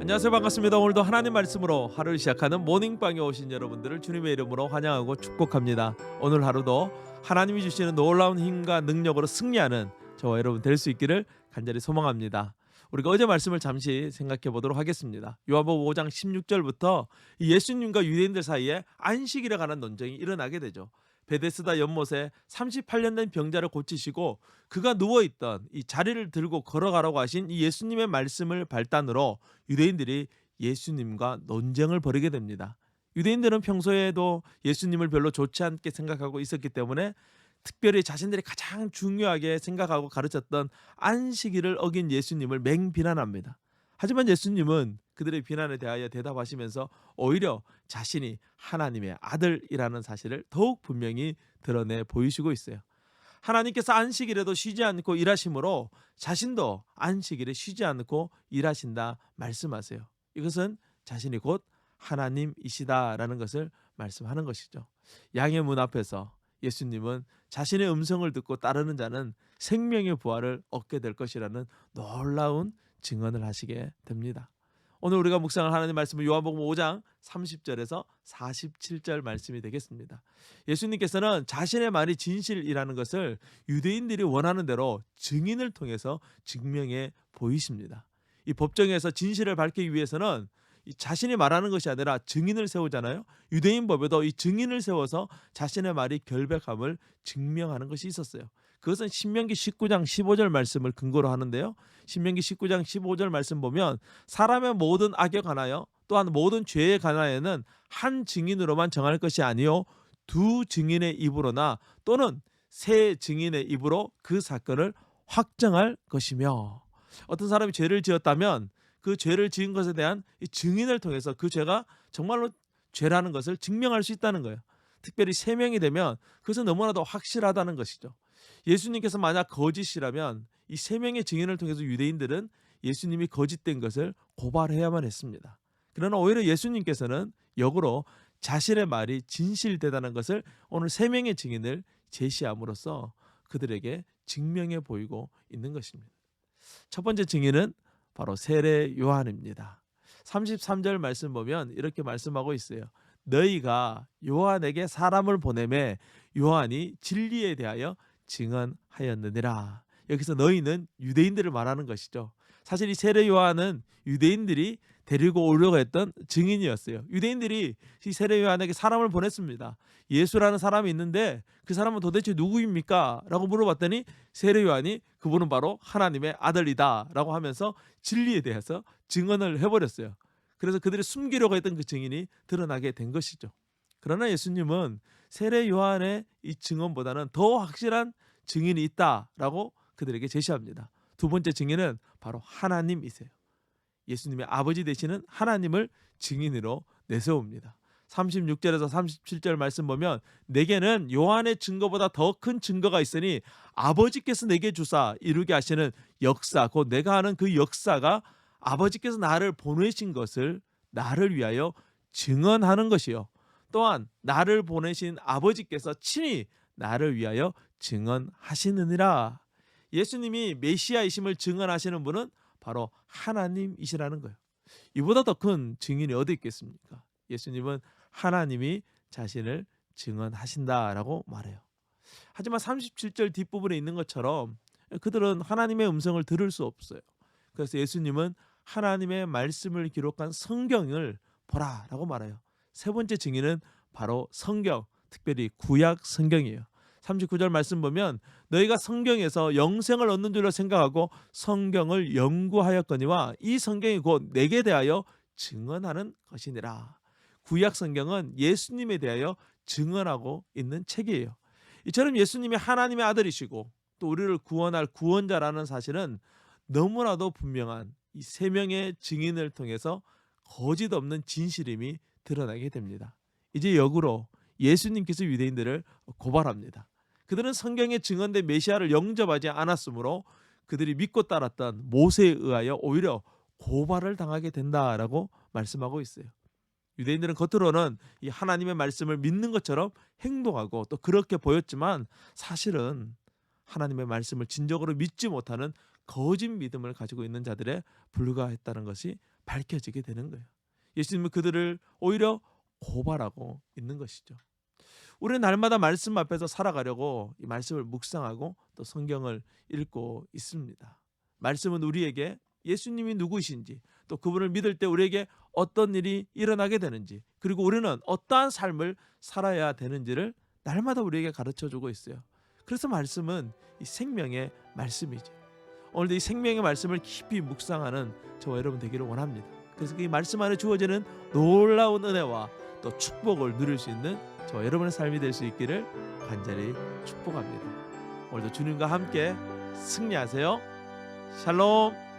안녕하세요. 반갑습니다. 오늘도 하나님 말씀으로 하루를 시작하는 모닝방에 오신 여러분들을 주님의 이름으로 환영하고 축복합니다. 오늘 하루도 하나님이 주시는 놀라운 힘과 능력으로 승리하는 저와 여러분 될 수 있기를 간절히 소망합니다. 우리가 어제 말씀을 잠시 생각해 보도록 하겠습니다. 요한복음 5장 16절부터 예수님과 유대인들 사이에 안식일에 관한 논쟁이 일어나게 되죠 베데스다 연못에 38년 된 병자를 고치시고 그가 누워 있던 이 자리를 들고 걸어가라고 하신 이 예수님의 말씀을 발단으로 유대인들이 예수님과 논쟁을 벌이게 됩니다. 유대인들은 평소에도 예수님을 별로 좋지 않게 생각하고 있었기 때문에 특별히 자신들이 가장 중요하게 생각하고 가르쳤던 안식일을 어긴 예수님을 맹비난합니다. 하지만 예수님은 그들의 비난에 대하여 대답하시면서 오히려 자신이 하나님의 아들이라는 사실을 더욱 분명히 드러내 보이시고 있어요. 하나님께서 안식일에도 쉬지 않고 일하심으로 자신도 안식일에 쉬지 않고 일하신다 말씀하세요. 이것은 자신이 곧 하나님이시다라는 것을 말씀하는 것이죠. 양의 문 앞에서 예수님은 자신의 음성을 듣고 따르는 자는 생명의 부활을 얻게 될 것이라는 놀라운 증언을 하시게 됩니다. 오늘 우리가 묵상할 하나님 말씀은 요한복음 5장 30절에서 47절 말씀이 되겠습니다. 예수님께서는 자신의 말이 진실이라는 것을 유대인들이 원하는 대로 증인을 통해서 증명해 보이십니다. 이 법정에서 진실을 밝히기 위해서는 이 자신이 말하는 것이 아니라 증인을 세우잖아요. 유대인 법에도 이 증인을 세워서 자신의 말이 결백함을 증명하는 것이 있었어요. 그것은 신명기 19장 15절 말씀을 근거로 하는데요. 신명기 19장 15절 말씀 보면 사람의 모든 악에 관하여 또한 모든 죄에 관하여는 한 증인으로만 정할 것이 아니요 두 증인의 입으로나 또는 세 증인의 입으로 그 사건을 확정할 것이며 어떤 사람이 죄를 지었다면 그 죄를 지은 것에 대한 이 증인을 통해서 그 죄가 정말로 죄라는 것을 증명할 수 있다는 거예요. 특별히 세 명이 되면 그것은 너무나도 확실하다는 것이죠. 예수님께서 만약 거짓이라면 이 세 명의 증인을 통해서 유대인들은 예수님이 거짓된 것을 고발해야만 했습니다. 그러나 오히려 예수님께서는 역으로 자신의 말이 진실되다는 것을 오늘 세 명의 증인을 제시함으로써 그들에게 증명해 보이고 있는 것입니다. 첫 번째 증인은 바로 세례 요한입니다. 33절 말씀 보면 이렇게 말씀하고 있어요. 너희가 요한에게 사람을 보내매 요한이 진리에 대하여 증언하였느니라. 여기서 너희는 유대인들을 말하는 것이죠. 사실 이 세례 요한은 유대인들이 데리고 오려고 했던 증인이었어요. 유대인들이 이 세례 요한에게 사람을 보냈습니다. 예수라는 사람이 있는데 그 사람은 도대체 누구입니까? 라고 물어봤더니 세례 요한이 그분은 바로 하나님의 아들이다 라고 하면서 진리에 대해서 증언을 해버렸어요. 그래서 그들이 숨기려고 했던 그 증인이 드러나게 된 것이죠. 그러나 예수님은 세례 요한의 이 증언보다는 더 확실한 증인이 있다라고 그들에게 제시합니다. 두 번째 증인은 바로 하나님이세요. 예수님의 아버지 되시는 하나님을 증인으로 내세웁니다. 36절에서 37절 말씀 보면 내게는 요한의 증거보다 더 큰 증거가 있으니 아버지께서 내게 주사 이루게 하시는 역사 곧 내가 하는 그 역사가 아버지께서 나를 보내신 것을 나를 위하여 증언하는 것이요. 또한 나를 보내신 아버지께서 친히 나를 위하여 증언하시느니라. 예수님이 메시아이심을 증언하시는 분은 바로 하나님이시라는 거예요. 이보다 더 큰 증인이 어디 있겠습니까? 예수님은 하나님이 자신을 증언하신다라고 말해요. 하지만 37절 뒷부분에 있는 것처럼 그들은 하나님의 음성을 들을 수 없어요. 그래서 예수님은 하나님의 말씀을 기록한 성경을 보라라고 말해요. 세 번째 증인은 바로 성경, 특별히 구약 성경이에요. 39절 말씀 보면 너희가 성경에서 영생을 얻는 줄로 생각하고 성경을 연구하였거니와 이 성경이 곧 내게 대하여 증언하는 것이니라. 구약 성경은 예수님에 대하여 증언하고 있는 책이에요. 이처럼 예수님이 하나님의 아들이시고 또 우리를 구원할 구원자라는 사실은 너무나도 분명한 이 세 명의 증인을 통해서 거짓 없는 진실임이 드러나게 됩니다. 이제 역으로 예수님께서 유대인들을 고발합니다. 그들은 성경에 증언된 메시아를 영접하지 않았으므로 그들이 믿고 따랐던 모세에 의하여 오히려 고발을 당하게 된다라고 말씀하고 있어요. 유대인들은 겉으로는 이 하나님의 말씀을 믿는 것처럼 행동하고 또 그렇게 보였지만 사실은 하나님의 말씀을 진정으로 믿지 못하는 거짓 믿음을 가지고 있는 자들에 불과했다는 것이 밝혀지게 되는 거예요. 예수님은 그들을 오히려 고발하고 있는 것이죠. 우리는 날마다 말씀 앞에서 살아가려고 이 말씀을 묵상하고 또 성경을 읽고 있습니다. 말씀은 우리에게 예수님이 누구이신지 또 그분을 믿을 때 우리에게 어떤 일이 일어나게 되는지 그리고 우리는 어떠한 삶을 살아야 되는지를 날마다 우리에게 가르쳐 주고 있어요. 그래서 말씀은 이 생명의 말씀이죠. 오늘도 이 생명의 말씀을 깊이 묵상하는 저와 여러분 되기를 원합니다. 그래서 이 말씀 안에 주어지는 놀라운 은혜와 또 축복을 누릴 수 있는 저와 여러분의 삶이 될 수 있기를 간절히 축복합니다. 오늘도 주님과 함께 승리하세요. 샬롬.